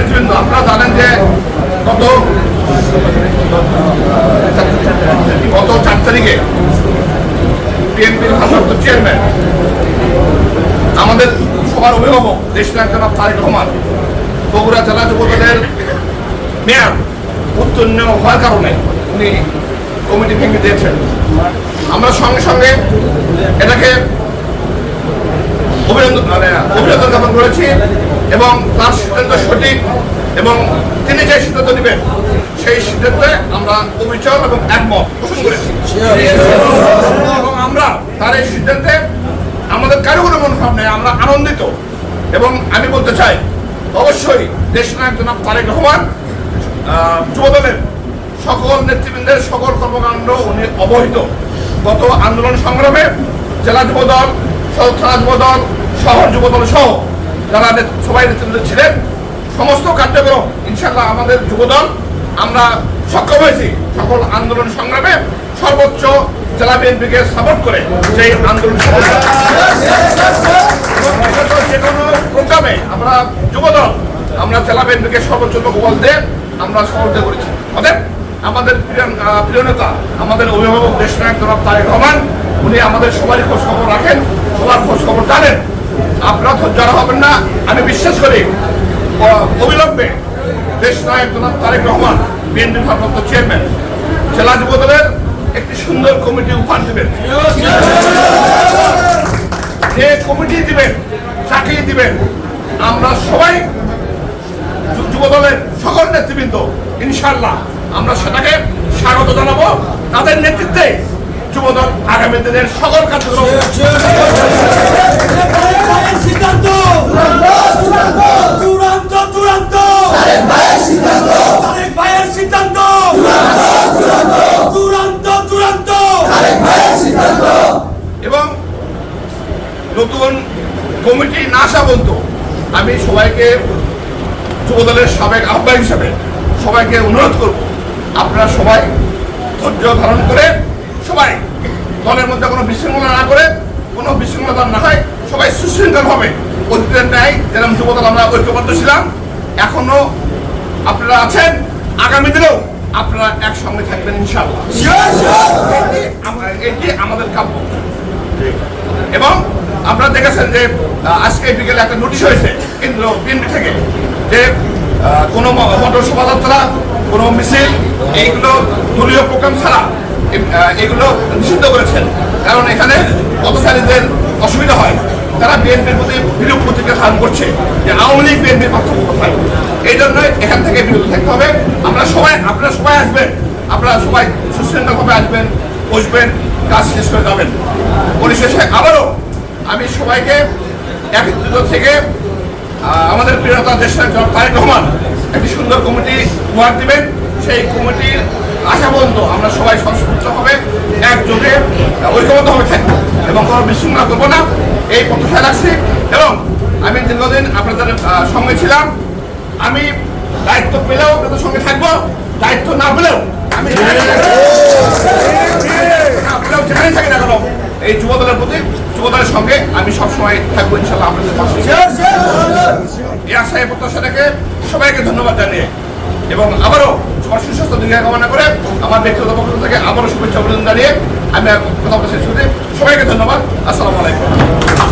নেতৃবৃন্দ আপনারা জানেন যে গত গত চার তারিখে? চেয়ারম্যান আমাদের সবার অভিভাবক দেশ নায়ক জনাব তারেক রহমান, বগুড়া জেলা যুবদলের মেয়র উত্তীর্ণ হওয়ার কারণে উনি কমিটি ভেঙে দিয়েছেন। আমরা সঙ্গে সঙ্গে এটাকে অভিনন্দন মানে অভিনন্দন জ্ঞাপন করেছি। এবং তার সিদ্ধান্ত সঠিক এবং তিনি যে সিদ্ধান্ত নেবেন সেই সিদ্ধান্তে আমরা অবিচল এবং একমত পোষণ করেছি। এবং আমরা তার এই সিদ্ধান্তে আমাদের কারও কোনো মনোভাব নেই, আমরা আনন্দিত। এবং আমি বলতে চাই, অবশ্যই দেশ নায়ক জনাব তারেক রহমান যুবদলের সকল নেতৃবৃন্দের সকল কর্মকাণ্ড উনি অবহিত। গত আন্দোলন সংগ্রামে জেলা যুবদল থানা যুবদল শহর যুবদল সহ যারা সবাই নেতৃবৃন্দ ছিলেন। সমস্ত কার্যক্রম ইনশাল্লাহ আমাদের যুবদল, আমরা সক্ষম হয়েছি সকল আন্দোলন সংগ্রামে সর্বোচ্চ জেলা বিএনপিকে সাপোর্ট করে সেই আন্দোলন যে কোনো প্রোগ্রামে আমরা যুবদল, আমরা জেলা বিএনপিকে সর্বোচ্চ লোকবল দিয়ে আমরা সহযোগিতা করেছি। অতএব আমাদের প্রিয় নেতা, আমাদের অভিভাবক দেশ নায়ক তারেক রহমান, উনি আমাদের সবারই খোঁজ খবর রাখেন, সবার খোঁজ খবর জানেন। আপনারা তো যারা হবেন না, আমি বিশ্বাস করি অবিলম্বে দেশ নায়ক জনাব তারেক রহমান, বিএনপি ভারপ্রাপ্ত চেয়ারম্যান, জেলা যুবদলের একটি সুন্দর কমিটি উপহার দেবেন। যে কমিটি দিবেন, চাকরি দিবেন, আমরা সবাই যুবদলের সকল নেতৃবৃন্দ ইনশাল্লাহ আমরা সেটাকে স্বাগত জানাব। তাদের নেতৃত্বে যুবদল আগামী দিনের সকল কার্যক্রম সিদ্ধান্ত চূড়ান্ত চূড়ান্ত তারেক ভাইয়ের সিদ্ধান্ত চূড়ান্ত চূড়ান্ত এবং নতুন কমিটি না আসা পর্যন্ত আমি সবাইকে যুবদলের সাবেক আহ্বায়ক হিসাবে সবাইকে অনুরোধ করব আপনারা সবাই ধৈর্য ধারণ করে সবাই দলের মধ্যে কোনো বিশৃঙ্খলা না করে কোনো বিশৃঙ্খলা না হয় সবাই সুশৃঙ্খলভাবে অতীতের ন্যায় যেরকম যুবদল আমরা ঐক্যবদ্ধ ছিলাম এখনও আপনারা আছেন আগামী দিনেও আপনারা একসঙ্গে থাকবেন ইনশাল্লাহ এটি আমাদের কাম্য। এবং আপনারা দেখেছেন যে আজকে বিকেলে একটা নোটিশ হয়েছে কেন্দ্র বিএনপি থেকে যে কোনো মোটর শোভাযাত্রা, কোনো মিছিল, এইগুলো দলীয় প্রোগ্রাম ছাড়া এগুলো নিষিদ্ধ করেছেন। কারণ এখানে পথচারীদের অসুবিধা হয়। তারা বিএনপির প্রতি বিরূপ প্রতিক্রিয়া ধারণ করছে যে আওয়ামী লীগ বিএনপির পার্থক্য কোথায়? এই জন্য এখান থেকে বিরত থাকতে হবে। আমরা সবাই, আপনারা সবাই আসবেন। আপনারা সবাই সুশৃঙ্খলভাবে আসবেন, বসবেন, কাজ শেষ করে যাবেন। পরিশেষে আবারও আমি সবাইকে একত্রিত থেকে আমাদের প্রিয়তা দেশের তারেক রহমান, একটি সুন্দর কমিটি উপহার দিবেন। সেই কমিটির আশা পর্যন্ত আমরা সবাই সংস্কৃত হবে, একযোগে ঐক্যবদ্ধভাবে থাকব এবং কোনো বিশৃঙ্খলা করব না। এই প্রত্যাশা রাখছি। এবং আমি দীর্ঘদিন আপনাদের সঙ্গে ছিলাম। আমি দায়িত্ব পেলেও আপনাদের সঙ্গে থাকব, দায়িত্ব না পেলেও আমি আপনারাও যেখানে থাকেন না কেন এই যুবদলের প্রতি, যুবদলের সঙ্গে আমি সবসময় থাকব ইনশাল্লাহ আপনাদের পাশে। এই আশায় প্রত্যাশাটাকে সবাইকে ধন্যবাদ জানিয়ে এবং আবারও সবার সুস্বাস্থ্য, দীর্ঘায় কামনা করে আমার ব্যক্তিগত পক্ষ থেকে আবারও শুভেচ্ছা অভিনন্দন জানিয়ে আমি কথা বলতে শেষ সবাইকে ধন্যবাদ। আসসালামু আলাইকুম।